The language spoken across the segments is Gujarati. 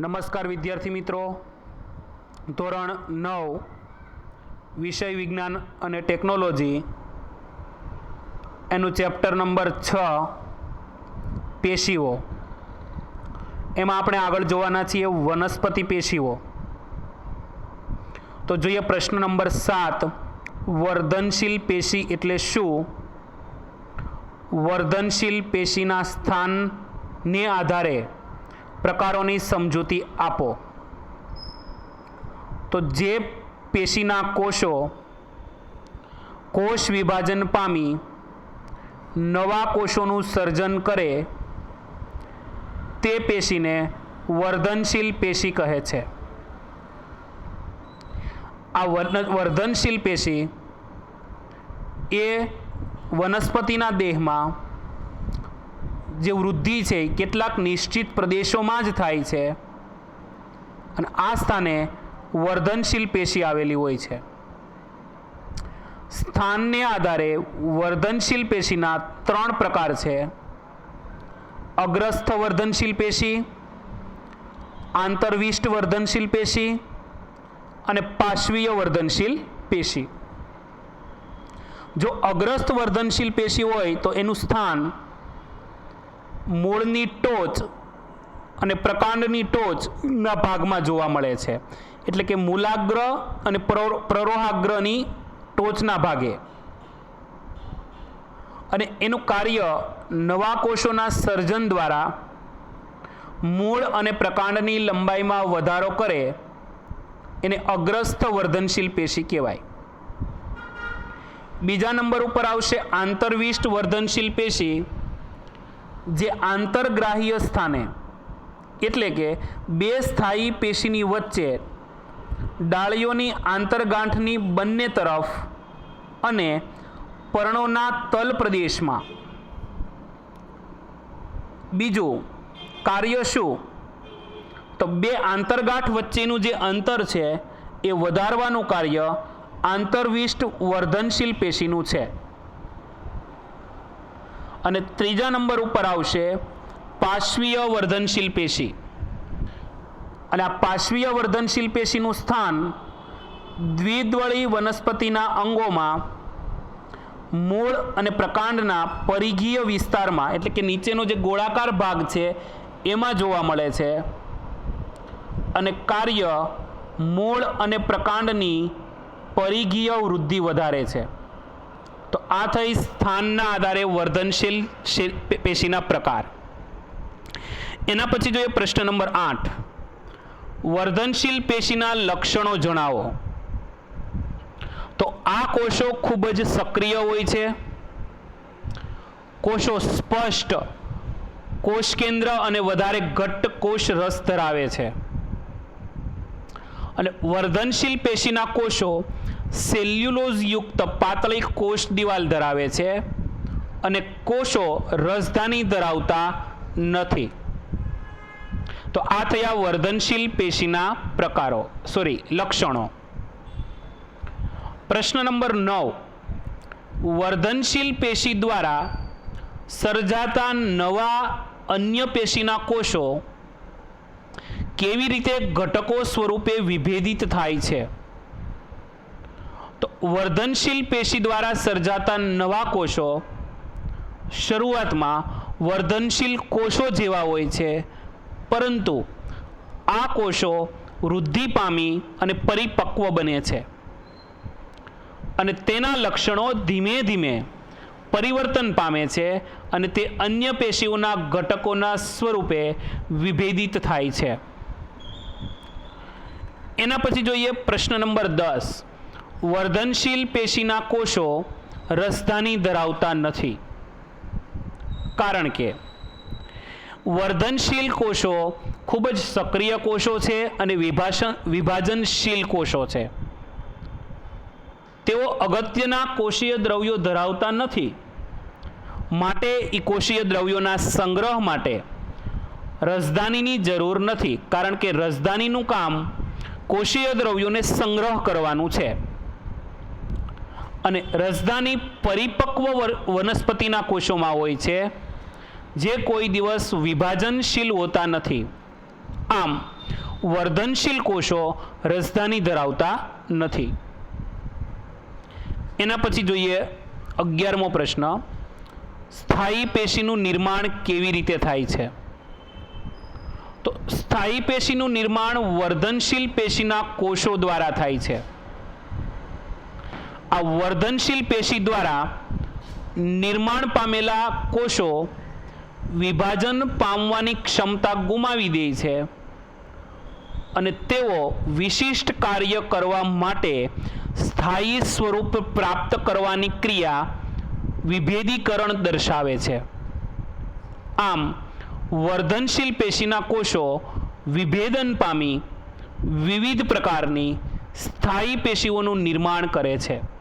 નમસ્કાર વિદ્યાર્થી મિત્રો. ધોરણ નવ, વિષય વિજ્ઞાન અને ટેકનોલોજી. એનું ચેપ્ટર નંબર છ, પેશીઓ. એમાં આપણે આગળ જોવાના છીએ વનસ્પતિ પેશીઓ. તો જોઈએ પ્રશ્ન નંબર સાત, વર્ધનશીલ પેશી એટલે શું? વર્ધનશીલ પેશીના સ્થાનને આધારે પ્રકારોની સમજૂતી આપો. તો જે પેશીના કોષો કોષ વિભાજન પામી નવા કોષોનું સર્જન કરે, તે પેશીને વર્ધનશીલ પેશી કહે છે. આ વર્ધ- વર્ધનશીલ પેશી એ વનસ્પતિના દેહમાં જે વૃદ્ધિ છે એ કેટલાક નિશ્ચિત પ્રદેશોમાં જ થાય છે. અને આ સ્થાને વર્ધનશીલ પેશી આવેલી હોય છે. સ્થાનને આધારે વર્ધનશીલ પેશીના ત્રણ પ્રકાર છે. અગ્રસ્થ વર્ધનશીલ પેશી, આંતરવિષ્ટ વર્ધનશીલ પેશી અને પાશ્વીય વર્ધનશીલ પેશી. જો અગ્રસ્થ વર્ધનશીલ પેશી હોય તો એનું સ્થાન મૂળની ટોચ અને પ્રકાંડની ટોચના ભાગમાં જોવા મળે છે. એટલે કે મૂલાગ્ર અને પ્રરોહાગ્રહની ટોચના ભાગે. અને એનું કાર્ય નવા કોષોના સર્જન દ્વારા મૂળ અને પ્રકાંડની લંબાઈમાં વધારો કરે એને અગ્રસ્થ વર્ધનશીલ પેશી કહેવાય. બીજા નંબર ઉપર આવશે આંતરવિષ્ટ વર્ધનશીલ પેશી. જે આંતરગ્રાહ્ય સ્થાને, એટલે કે બે સ્થાયી પેશીની વચ્ચે ડાળીઓની આંતરગાંઠની બંને તરફ અને પર્ણોના તલ પ્રદેશમાં. બીજું, કાર્ય શું? તો બે આંતરગાંઠ વચ્ચેનું જે અંતર છે, એ વધારવાનું કાર્ય આંતરવિષ્ટ વર્ધનશીલ પેશીનું છે. અને ત્રીજા નંબર ઉપર આવશે પાશ્વીય વર્ધનશીલ પેશી. અને આ પાશ્વીય વર્ધનશીલ પેશીનું સ્થાન દ્વિદળી વનસ્પતિના અંગોમાં મૂળ અને પ્રકાંડના પરિઘીય વિસ્તારમાં, એટલે કે નીચેનો જે ગોળાકાર ભાગ છે, એમાં જોવા મળે છે. અને કાર્ય મૂળ અને પ્રકાંડની પરિઘીય વૃદ્ધિ વધારે છે. તો આ થઈ સ્થાનના આધારે વર્ધનશીલ પેશીના પ્રકાર. એના પછી જોઈએ પ્રશ્ન નંબર આઠ. વર્ધનશીલ પેશીના લક્ષણો જણાવો. તો આ કોષો ખૂબ જ સક્રિય હોય છે. કોષો સ્પષ્ટ કોષ કેન્દ્ર અને વધારે ઘટ્ટ કોષ રસ ધરાવે છે. અને વર્ધનશીલ પેશીના કોષો સેલ્યુલોઝ યુક્ત પાતળી કોષ દિવાલ ધરાવે છે અને કોષો રસધાની ધરાવતા નથી. તો આ થયા વર્ધનશીલ પેશીના પ્રકારો. સોરી લક્ષણો. પ્રશ્ન નંબર નવ. વર્ધનશીલ પેશી દ્વારા સર્જાતા નવા અન્ય પેશીના કોષો કેવી રીતે ઘટકો સ્વરૂપે વિભેદિત થાય છે? તો વર્ધનશીલ પેશી દ્વારા સર્જાતા નવા કોષો શરૂઆતમાં વર્ધનશીલ કોષો જેવા હોય છે. પરંતુ આ કોષો વૃદ્ધિ પામી અને પરિપક્વ બને છે. અને તેના લક્ષણો ધીમે ધીમે પરિવર્તન પામે છે અને તે અન્ય પેશીઓના ઘટકોના સ્વરૂપે વિભેદિત થાય છે. એના પછી જોઈએ પ્રશ્ન નંબર દસ. વર્ધનશીલ પેશીના કોષો રસધાની ધરાવતા નથી. કારણ કે વર્ધનશીલ કોષો ખૂબ જ સક્રિય કોષો છે અને વિભાષણ, વિભાજનશીલ કોષો છે. તેઓ અગત્યના કોષીય દ્રવ્યો ધરાવતા નથી. માટે એ કોષીય દ્રવ્યોના સંગ્રહ માટે રસધાનીની જરૂર નથી, કારણ કે રસધાનીનું કામ કોષીય દ્રવ્યોને સંગ્રહ કરવાનું છે. અને રસધાની પરિપક્વ વનસ્પતિના કોષોમાં હોય છે, જે કોઈ દિવસ વિભાજનશીલ હોતા નથી. આમ, વર્ધનશીલ કોષો રસધાની ધરાવતા નથી. એના પછી જોઈએ અગિયારમો પ્રશ્ન. સ્થાયી પેશીનું નિર્માણ કેવી રીતે થાય છે? તો સ્થાયી પેશીનું નિર્માણ વર્ધનશીલ પેશીના કોષો દ્વારા થાય છે. આ વર્ધનશીલ પેશી દ્વારા નિર્માણ પામેલા કોષો વિભાજન પામવાની ક્ષમતા ગુમાવી દે છે. અને તેઓ વિશિષ્ટ કાર્ય કરવા માટે સ્થાયી સ્વરૂપ પ્રાપ્ત કરવાની ક્રિયા વિભેદીકરણ દર્શાવે છે. આમ, વર્ધનશીલ પેશીના કોષો વિભેદન પામી વિવિધ પ્રકારની સ્થાયી પેશીઓનું નિર્માણ કરે છે.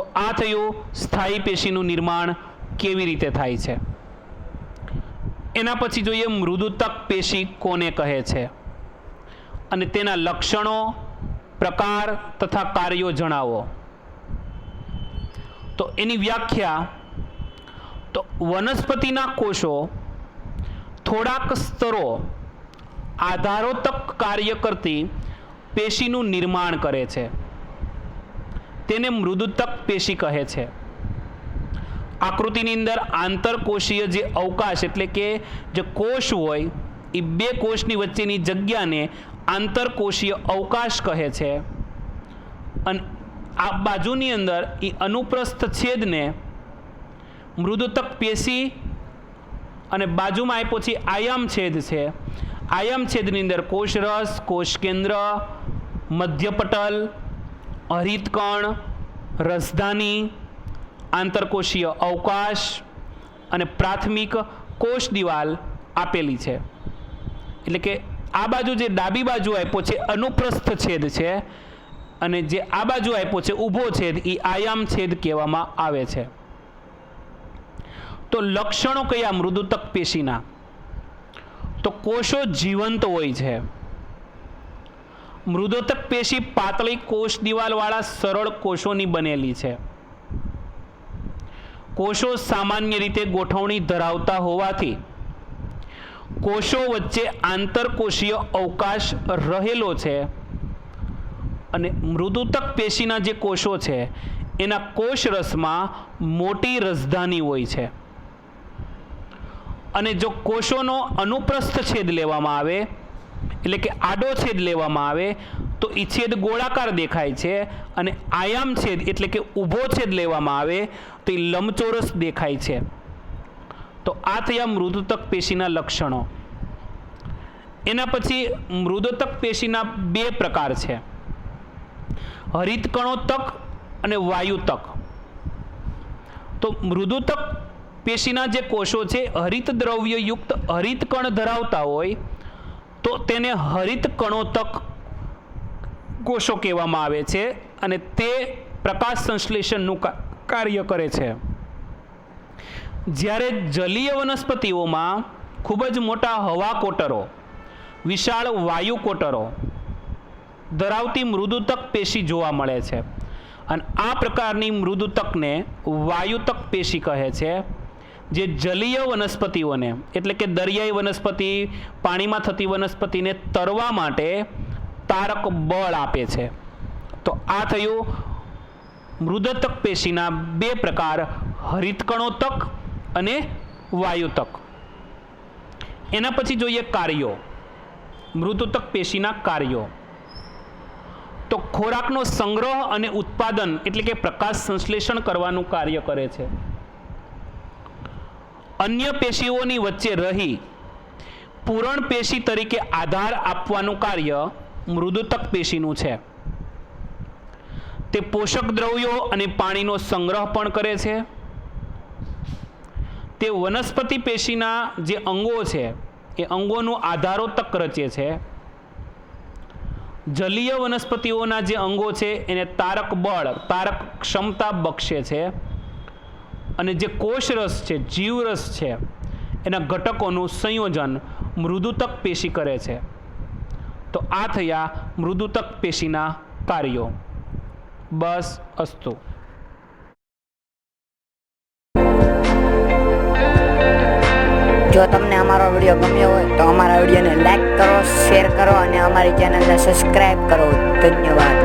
તો આ થયું સ્થાયી પેશીનું નિર્માણ કેવી રીતે થાય છે? એના પછી જોઈએ મૃદુતક પેશી કોને કહે છે? અને તેના લક્ષણો, પ્રકાર તથા કાર્યો જણાવો. તો એની વ્યાખ્યા, તો વનસ્પતિના કોષો થોડાક સ્તરો આધારો તક કાર્ય કરતી પેશીનું નિર્માણ કરે છે. તેને મૃદુતક પેશી કહે છે. આકૃતિની અંદર આંતરકોષીય જે અવકાશ એટલે કે જે કોષ હોય એ બે કોષની વચ્ચેની જગ્યાને આંતરકોષીય અવકાશ કહે છે. અને આ બાજુની અંદર એ અનુપ્રસ્થ છેદને મૃદુતક પેશી અને બાજુમાં આપ્યો છે આયામ છેદ છે. આયામ છેદની અંદર કોષરસ કોષ કેન્દ્ર મધ્યપટલ હરિતકણ રસધાની, આંતરકોષીય અવકાશ અને પ્રાથમિક કોષ દિવાલ આપેલી છે. એટલે કે આ બાજુ જે ડાબી બાજુ આપ્યો છે, અનુપ્રસ્થ છેદ છે અને જે આ બાજુ આપ્યો છે, ઊભો છેદ એ આયામ છેદ કહેવામાં આવે છે. તો લક્ષણો કયા મૃદુતક પેશીના? તો કોષો જીવંત હોય છે. મૃદોતક પેશી પાતળી કોષ દિવાલવાળા સરળ કોષોની બનેલી છે. કોષો સામાન્ય રીતે ગોઠવણી ધરાવતા હોવાથી કોષો વચ્ચે આંતરકોષીય અવકાશ રહેલો છે અને મૃદુતક પેશીના જે કોષો છે, એના કોષ રસમાં મોટી રસધાની હોય છે. અને જો કોષોનો અનુપ્રસ્થ છેદ લેવામાં આવે એટલે કે આડો છેદ લેવામાં આવે, તો એ છેદ ગોળાકાર દેખાય છે અને આયામ છેદ એટલે કે ઊભો છેદ લેવામાં આવે, તો એ લંબચોરસ દેખાય છે. તો આ થયા મૃદુતક પેશીના લક્ષણો. એના પછી મૃદોતક પેશીના બે પ્રકાર છે. હરિતકણોતક અને વાયુતક તો મૃદુતક પેશીના જે કોષો છે હરિત દ્રવ્યયુક્ત હરિતકણ ધરાવતા હોય તો તેને હરિત કણોતક કોષો કહેવામાં આવે છે અને તે પ્રકાશ સંશ્લેષણનું કાર્ય કરે છે. જ્યારે જલીય વનસ્પતિઓમાં ખૂબ જ મોટા હવા કોટરો, વિશાળ વાયુ કોટરો ધરાવતી મૃદુતક પેશી જોવા મળે છે. અને આ પ્રકારની મૃદુતકને વાયુતક પેશી કહે છે. જે જલીય વનસ્પતિઓને, એટલે કે દરિયાઈ વનસ્પતિ, પાણીમાં થતી વનસ્પતિને તરવા માટે તારક બળ આપે છે. તો આ થયું મૃદતક પેશીના બે પ્રકાર હરિતકણોતક અને વાયુતક એના પછી જોઈએ કાર્યો, મૃદુતક પેશીના કાર્યો. તો ખોરાકનો સંગ્રહ અને ઉત્પાદન, એટલે કે પ્રકાશ સંશ્લેષણ કરવાનું કાર્ય કરે છે. અન્ય પેશીઓની વચ્ચે રહી પૂરણ પેશી તરીકે આધાર આપવાનું કાર્ય મૃદુતક પેશીનું છે. તે પોષક દ્રવ્યો અને પાણીનો સંગ્રહ પણ કરે છે. તે વનસ્પતિ પેશીના જે અંગો છે, એ અંગોનું આધારો તક રચે છે. જલીય વનસ્પતિઓના જે અંગો છે, એને તારક બળ, તારક ક્ષમતા બક્ષે છે. અને જે કોષરસ છે, જીવરસ છે, એના ઘટકોનું સંયોજન મૃદુતક પેશી કરે છે. તો આ થયા મૃદુતક પેશીના કાર્યો. બસ અસ્તુ. જો તમને અમારો વીડિયો ગમ્યો હોય તો અમારા વિડીયોને લાઈક શેર કરો અને અમારી ચેનલને સબસ્ક્રાઈબ કરો. ધન્યવાદ.